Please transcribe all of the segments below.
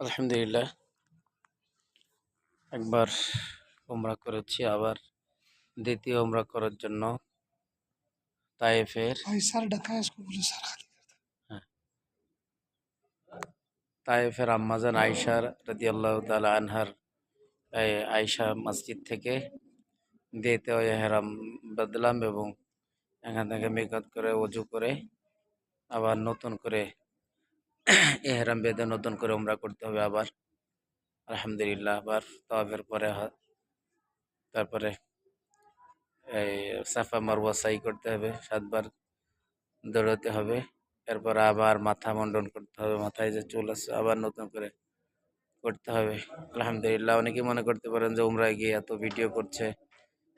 আলহামদুলিল্লাহ। একবার উমরা করেছি আবার দ্বিতীয় উমরা করার জন্য তাইফের হ্যাঁ। তাইফের আম্মাজান আয়সার রদি আল্লাহ তালা আনহার আয়সা মসজিদ থেকে দিতে হেরাম বদলাম এবং এখান থেকে মেকআপ করে অজু করে আবার নতুন করে এহরাম বেঁধে নতুন করে উমরা করতে হবে আবার। আলহামদুলিল্লাহ, আবার তবের পরে তারপরে এই সাফা মারওয়া সাই করতে হবে, সাতবার দৌড়াতে হবে। এরপর আবার মাথা মন্ডন করতে হবে, মাথায় যে চুল আছে আবার নতুন করে করতে হবে। আলহামদুলিল্লাহ, অনেকেই মনে করতে পারেন যে উমরায় গিয়ে এত ভিডিও করছে,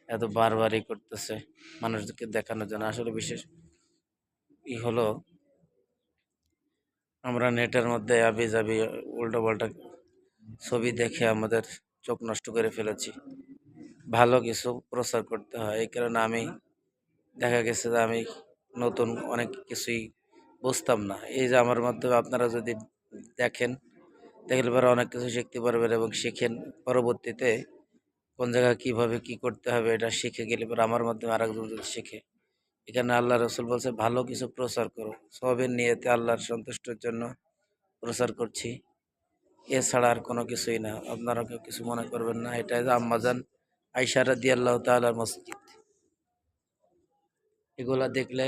এত বারবারই করতেছে মানুষকে দেখানোর জন্য। আসলে বিশেষ ই হলো আমরা নেটের মধ্যে আবি যাবি, উল্টো পাল্টা ছবি দেখে আমাদের চোখ নষ্ট করে ফেলেছি। ভালো কিছু প্রচার করতে হয়। এই কারণে আমি দেখা গেছে যে আমি নতুন অনেক কিছুই বুঝতাম না। এই যে আমার মাধ্যমে আপনারা যদি দেখেন, দেখলে পরে অনেক কিছু শিখতে পারবেন এবং শিখেন পরবর্তীতে কোন জায়গায় কীভাবে কি করতে হবে এটা শিখে গেলে পরে আমার মাধ্যমে আরেকজন যদি শিখে। এখানে আল্লাহ রসুল বলছে, ভালো কিছু প্রচার করো। সবের নিয়েতে আল্লাহর সন্তুষ্টের জন্য প্রচার করছি। এছাড়া আর কোনো কিছুই না। আপনারা কেউ কিছু মনে করবেন না। এটা আম্মাজান আইসারা দিয়ে আল্লাহ তালার মসজিদ। এগুলা দেখলে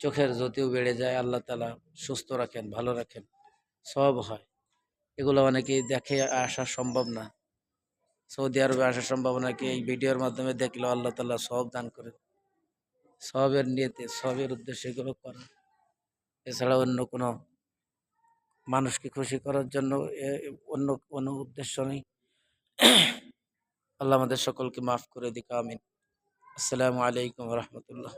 চোখের জ্যোতিও বেড়ে যায়। আল্লাহ তালা সুস্থ রাখেন, ভালো রাখেন। সব হয়। এগুলো অনেকেই দেখে আসা সম্ভব না। সৌদি আরবে আসা সম্ভব নাকি এই ভিডিওর মাধ্যমে দেখলেও আল্লাহ তালা সব দান করেন। সবের নিয়েতে, সবের উদ্দেশ্যে এগুলো করা। এছাড়া অন্য কোনো মানুষকে খুশি করার জন্য অন্য কোনো উদ্দেশ্য নেই। আল্লাহ আমাদের সকলকে মাফ করে দিক, আমিন। আসসালামু আলাইকুম রহমতুল্লাহ।